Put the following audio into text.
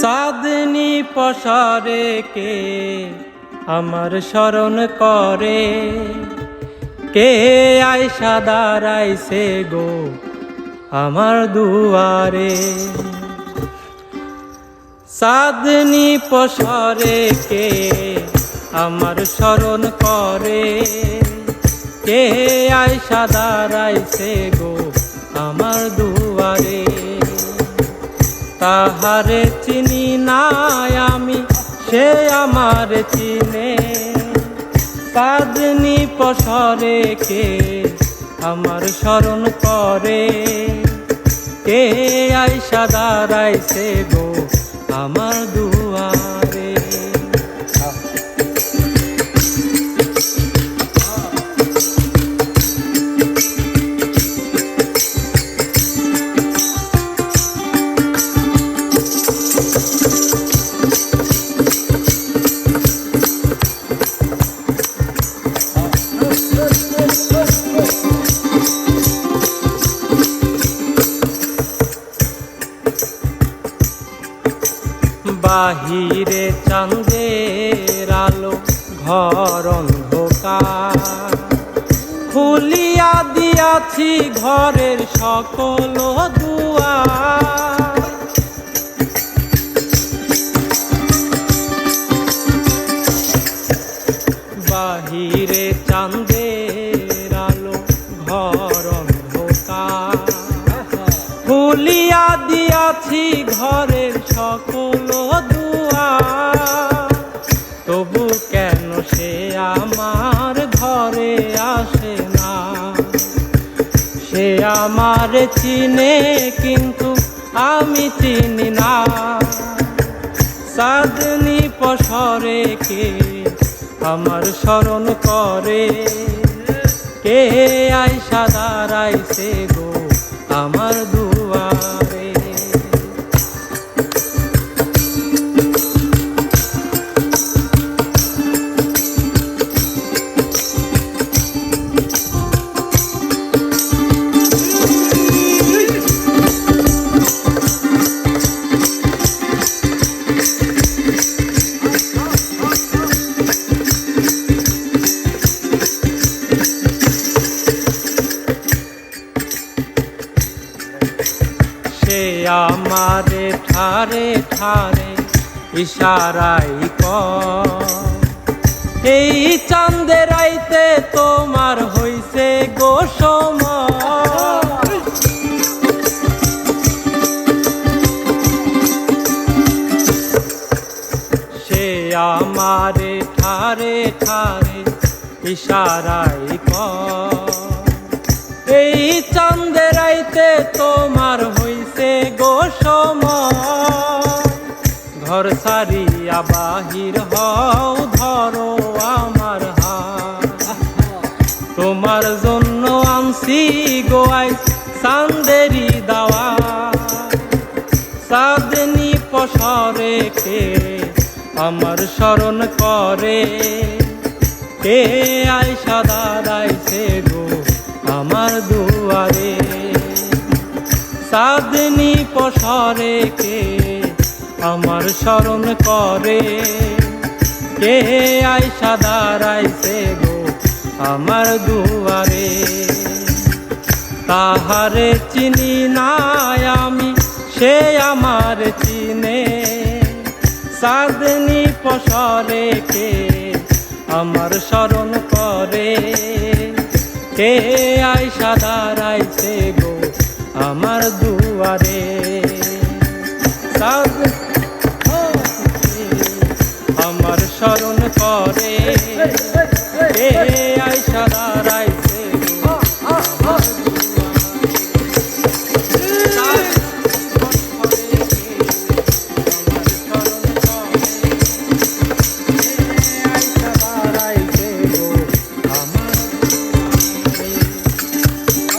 সাদনি পশারে কে আমার স্মরণ করে? কে আয়সা দাঁড়াইছে গো আমার দুয়ারে? সাদনি পশারে কে আমার স্মরণ করে? কে আয়সা দাঁড়াইছে গো আমার দুয়ারে? তাহারে চিনি নাই আমি, সে আমার চিনে। কাদনি পসরে কে আমার স্মরণ করে? কে আইসা দাঁড়াইছে গো আমার দুয়ারে বাহিরে চাঁদের আলো ঘর অন্ধকার। খুলিয়া দিয়াছি ঘরের সকল দুয়ার। বাহিরে চাঁদের আলো ঘর অন্ধকার। খুলিয়া দিয়াছি ঘরের সে আমার চিনে, কিন্তু আমি চিনি না। সাদনি পশরে কে আমার স্মরণ করে? কে সাদা দাঁড়াইছে গো আমার আমারে ঠারে ঠারে ইশারাই কর। এই চাঁদের আইতে তোমার হইছে গোসম সে আমারে ঠারে ঠারে ইশারাই কর। এই চাঁদের আইতে তোমার হইছে সারিয়া বাহির হও, ধরো আমার তোমার জন্য আনছি গোয়াই চান্দেরি দাওয়া। সাদনি পসরে কে আমার স্মরণ করে? কে আইসা দাঁড়াইছে গো আমার দুয়ারে? সাদনি পসরে কে আমার স্মরণ করে। কে আইসা দাঁড়াইছে গো আমার দুয়ারে? তাহারে চিনি নাই আমি, সে আমার চিনে। সাদনি পসরে কে আমার স্মরণ করে? কে আইসা দাঁড়াইছে গো আমার দুয়ারে?